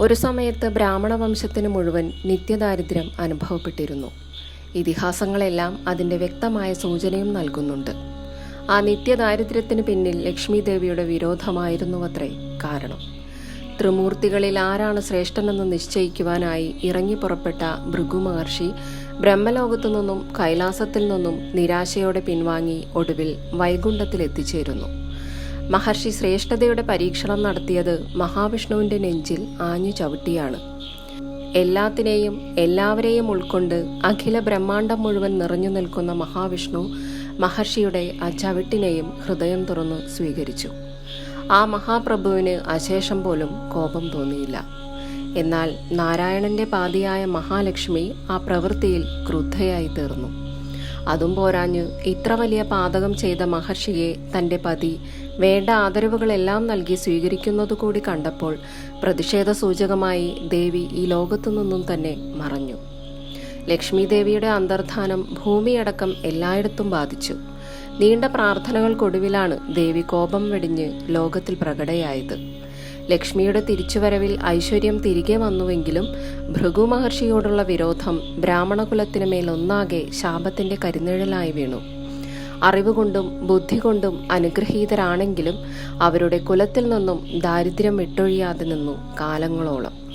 ഒരു സമയത്ത് ബ്രാഹ്മണ വംശത്തിന് മുഴുവൻ നിത്യദാരിദ്ര്യം അനുഭവപ്പെട്ടിരുന്നു. ഇതിഹാസങ്ങളെല്ലാം അതിന്റെ വ്യക്തമായ സൂചനയും നൽകുന്നുണ്ട്. ആ നിത്യദാരിദ്ര്യത്തിന് പിന്നിൽ ലക്ഷ്മി ദേവിയുടെ വിരോധമായിരുന്നുവത്രേ കാരണം. ത്രിമൂർത്തികളിൽ ആരാണ് ശ്രേഷ്ഠനെന്ന് നിശ്ചയിക്കുവാനായി ഇറങ്ങി പുറപ്പെട്ട ഭൃഗു മഹർഷി ബ്രഹ്മലോകത്തു നിന്നും കൈലാസത്തിൽ നിന്നും നിരാശയോടെ പിൻവാങ്ങി ഒടുവിൽ വൈകുണ്ഠത്തിൽ എത്തിച്ചേരുന്നു മഹർഷി ശ്രേഷ്ഠതയുടെ പരീക്ഷണം നടത്തിയത് മഹാവിഷ്ണുവിന്റെ നെഞ്ചിൽ ആഞ്ഞു ചവിട്ടിയാണ്. എല്ലാത്തിനെയും എല്ലാവരെയും ഉൾക്കൊണ്ട് അഖില ബ്രഹ്മാണ്ടം മുഴുവൻ നിറഞ്ഞു നിൽക്കുന്ന മഹാവിഷ്ണു മഹർഷിയുടെ ആ ചവിട്ടിനെയും ഹൃദയം തുറന്ന് സ്വീകരിച്ചു. ആ മഹാപ്രഭുവിന് അശേഷം പോലും കോപം തോന്നിയില്ല. എന്നാൽ നാരായണന്റെ പാതിയായ മഹാലക്ഷ്മി ആ പ്രവൃത്തിയിൽ ക്രുദ്ധയായി തീർന്നു. അതും പോരാഞ്ഞ് ഇത്ര വലിയ പാതകം ചെയ്ത മഹർഷിയെ തന്റെ പതി വേണ്ട ആദരവുകളെല്ലാം നൽകി സ്വീകരിക്കുന്നതുകൂടി കണ്ടപ്പോൾ പ്രതിഷേധ സൂചകമായി ദേവി ഈ ലോകത്തു നിന്നും തന്നെ മറഞ്ഞു. ലക്ഷ്മി ദേവിയുടെ അന്തർധാനം ഭൂമിയടക്കം എല്ലായിടത്തും ബാധിച്ചു. നീണ്ട പ്രാർത്ഥനകൾക്കൊടുവിലാണ് ദേവി കോപം വെടിഞ്ഞ് ലോകത്തിൽ പ്രകടയായത്. ലക്ഷ്മിയുടെ തിരിച്ചുവരവിൽ ഐശ്വര്യം തിരികെ വന്നുവെങ്കിലും ഭൃഗു മഹർഷിയോടുള്ള വിരോധം ബ്രാഹ്മണകുലത്തിന് മേലൊന്നാകെ ശാപത്തിന്റെ കരിനിഴലായി വീണു. അറിവുകൊണ്ടും ബുദ്ധി കൊണ്ടും അനുഗ്രഹീതരാണെങ്കിലും അവരുടെ കുലത്തിൽ നിന്നും ദാരിദ്ര്യം വിട്ടൊഴിയാതെ നിന്നു കാലങ്ങളോളം.